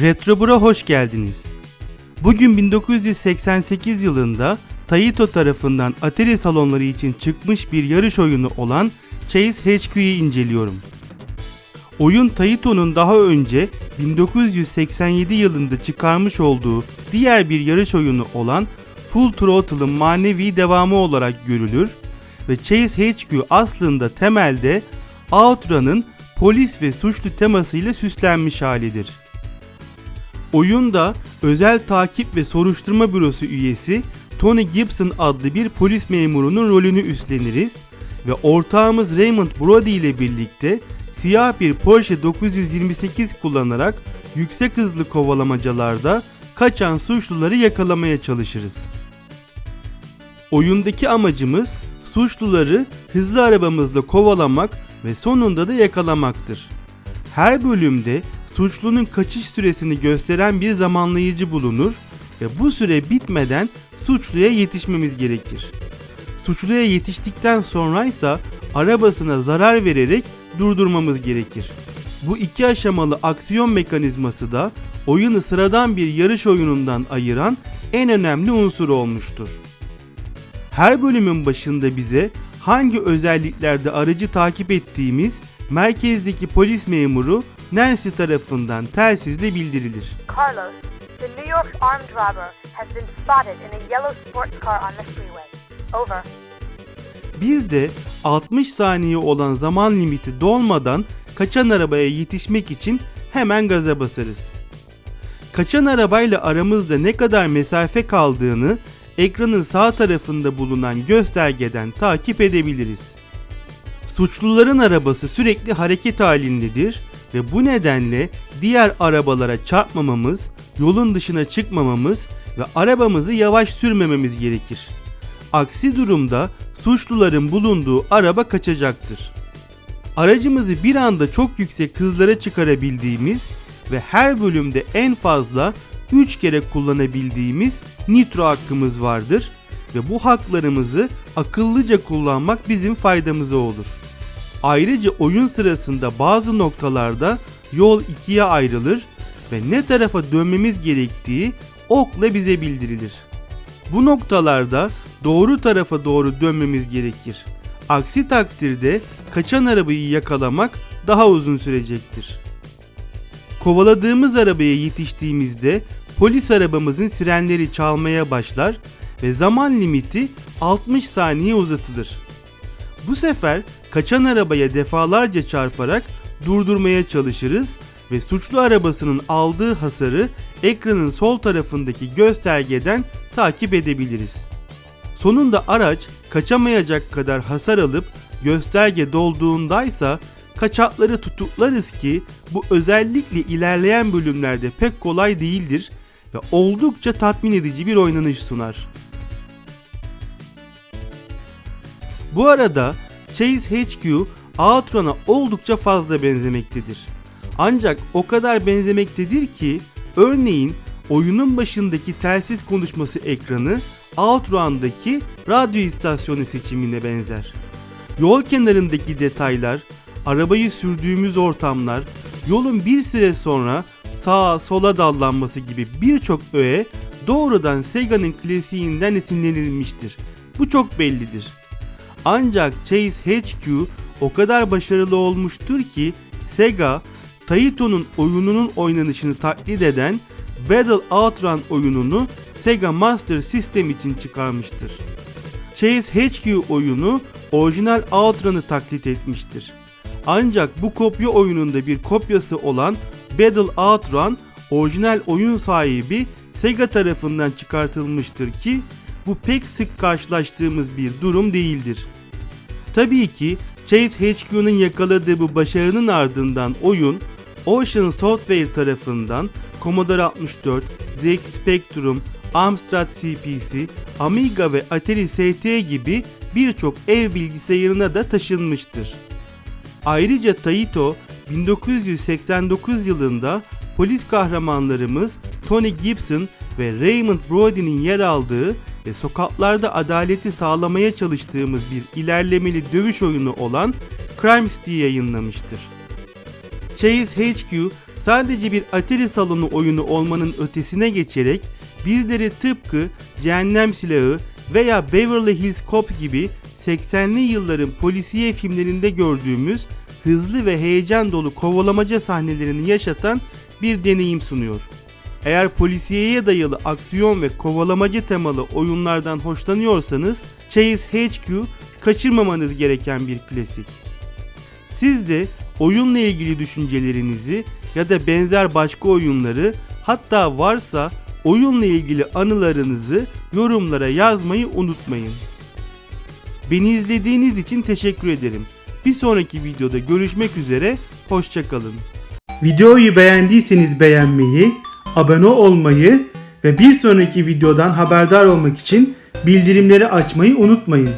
Retrobura hoş geldiniz. Bugün 1988 yılında Taito tarafından Atari salonları için çıkmış bir yarış oyunu olan Chase HQ'yu inceliyorum. Oyun Taito'nun daha önce 1987 yılında çıkarmış olduğu diğer bir yarış oyunu olan Full Throttle'ın manevi devamı olarak görülür ve Chase HQ aslında temelde Outrun'ın polis ve suçlu temasıyla süslenmiş halidir. Oyunda özel takip ve soruşturma bürosu üyesi Tony Gibson adlı bir polis memurunun rolünü üstleniriz ve ortağımız Raymond Brody ile birlikte siyah bir Porsche 928 kullanarak yüksek hızlı kovalamacalarda kaçan suçluları yakalamaya çalışırız. Oyundaki amacımız suçluları hızlı arabamızla kovalamak ve sonunda da yakalamaktır. Her bölümde suçlunun kaçış süresini gösteren bir zamanlayıcı bulunur ve bu süre bitmeden suçluya yetişmemiz gerekir. Suçluya yetiştikten sonra ise arabasına zarar vererek durdurmamız gerekir. Bu iki aşamalı aksiyon mekanizması da oyunu sıradan bir yarış oyunundan ayıran en önemli unsur olmuştur. Her bölümün başında bize hangi özelliklerde aracı takip ettiğimiz merkezdeki polis memuru Nancy tarafından telsizle bildirilir. Carlos, the New York armed robber has been spotted in a yellow sports car on the freeway. Over. Biz de 60 saniye olan zaman limiti dolmadan kaçan arabaya yetişmek için hemen gaza basarız. Kaçan arabayla aramızda ne kadar mesafe kaldığını ekranın sağ tarafında bulunan göstergeden takip edebiliriz. Suçluların arabası sürekli hareket halindedir ve bu nedenle diğer arabalara çarpmamamız, yolun dışına çıkmamamız ve arabamızı yavaş sürmememiz gerekir. Aksi durumda suçluların bulunduğu araba kaçacaktır. Aracımızı bir anda çok yüksek hızlara çıkarabildiğimiz ve her bölümde en fazla 3 kere kullanabildiğimiz nitro hakkımız vardır ve bu haklarımızı akıllıca kullanmak bizim faydamıza olur. Ayrıca oyun sırasında bazı noktalarda yol ikiye ayrılır ve ne tarafa dönmemiz gerektiği okla bize bildirilir. Bu noktalarda doğru tarafa doğru dönmemiz gerekir. Aksi takdirde kaçan arabayı yakalamak daha uzun sürecektir. Kovaladığımız arabaya yetiştiğimizde polis arabamızın sirenleri çalmaya başlar ve zaman limiti 60 saniye uzatılır. Bu sefer kaçan arabaya defalarca çarparak durdurmaya çalışırız ve suçlu arabasının aldığı hasarı ekranın sol tarafındaki göstergeden takip edebiliriz. Sonunda araç kaçamayacak kadar hasar alıp gösterge dolduğundaysa kaçakları tutuklarız ki bu özellikle ilerleyen bölümlerde pek kolay değildir ve oldukça tatmin edici bir oynanış sunar. Bu arada Chase HQ Outrun'a oldukça fazla benzemektedir. Ancak o kadar benzemektedir ki örneğin oyunun başındaki telsiz konuşması ekranı Outrun'daki radyo istasyonu seçimine benzer. Yol kenarındaki detaylar, arabayı sürdüğümüz ortamlar, yolun bir süre sonra sağa sola dallanması gibi birçok öğe doğrudan Sega'nın klasiğinden esinlenilmiştir. Bu çok bellidir. Ancak Chase HQ o kadar başarılı olmuştur ki Sega, Taito'nun oyununun oynanışını taklit eden Battle Outrun oyununu Sega Master System için çıkarmıştır. Chase HQ oyunu orijinal Outrun'ı taklit etmiştir. Ancak bu kopya oyununda bir kopyası olan Battle Outrun orijinal oyun sahibi Sega tarafından çıkartılmıştır ki bu pek sık karşılaştığımız bir durum değildir. Tabii ki Chase HQ'nun yakaladığı bu başarının ardından oyun Ocean Software tarafından Commodore 64, ZX Spectrum, Amstrad CPC, Amiga ve Atari ST gibi birçok ev bilgisayarına da taşınmıştır. Ayrıca Taito 1989 yılında polis kahramanlarımız Tony Gibson ve Raymond Brody'nin yer aldığı ve sokaklarda adaleti sağlamaya çalıştığımız bir ilerlemeli dövüş oyunu olan Crime City yayınlamıştır. Chase HQ sadece bir Atari salonu oyunu olmanın ötesine geçerek bizleri tıpkı Cehennem Silahı veya Beverly Hills Cop gibi 80'li yılların polisiye filmlerinde gördüğümüz hızlı ve heyecan dolu kovalamaca sahnelerini yaşatan bir deneyim sunuyor. Eğer polisiyeye dayalı aksiyon ve kovalamaca temalı oyunlardan hoşlanıyorsanız Chase HQ kaçırmamanız gereken bir klasik. Siz de oyunla ilgili düşüncelerinizi ya da benzer başka oyunları hatta varsa oyunla ilgili anılarınızı yorumlara yazmayı unutmayın. Beni izlediğiniz için teşekkür ederim. Bir sonraki videoda görüşmek üzere, hoşçakalın. Videoyu beğendiyseniz beğenmeyi, abone olmayı ve bir sonraki videodan haberdar olmak için bildirimleri açmayı unutmayın.